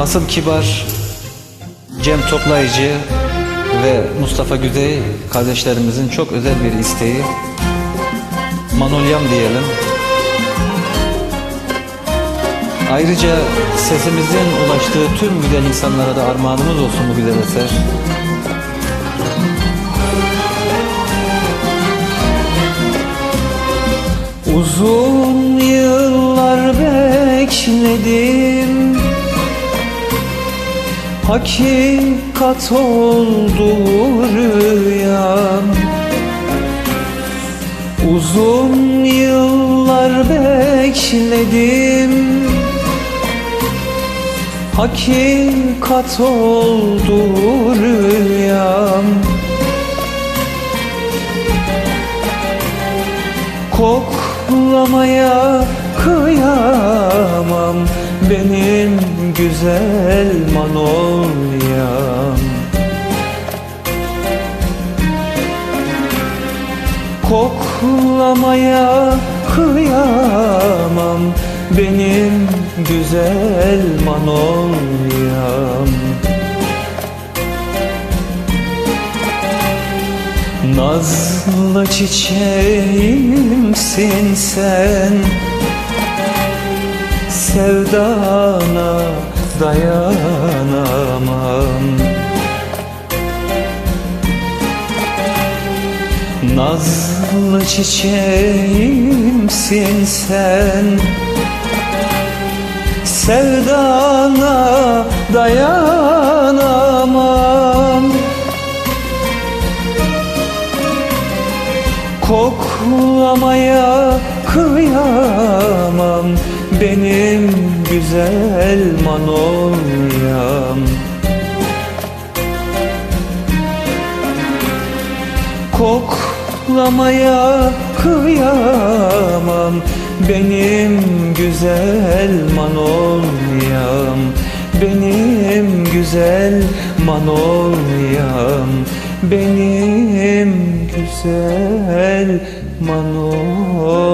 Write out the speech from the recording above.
Kasım Kibar, Cem Toplayıcı ve Mustafa Güzey kardeşlerimizin çok özel bir isteği. Manolyam diyelim. Ayrıca sesimizin ulaştığı tüm güzel insanlara da armağanımız olsun bu güzel eser. Uzun yıllar bekledim Hakikat oldu rüyam. Uzun yıllar bekledim. Hakikat oldu rüyam. Koklamaya kıyamam. Benim güzel manolyam Koklamaya kıyamam. Benim güzel manolyam Nazlı çiçeğimsin sen. Sevdana dayanamam Nazlı çiçeğimsin sen. Sevdana dayanamam. Koklamaya kıyamam. Benim güzel manolyam Koklamaya kıyamam. Benim güzel manolyam Benim güzel manolyam Benim güzel manolyam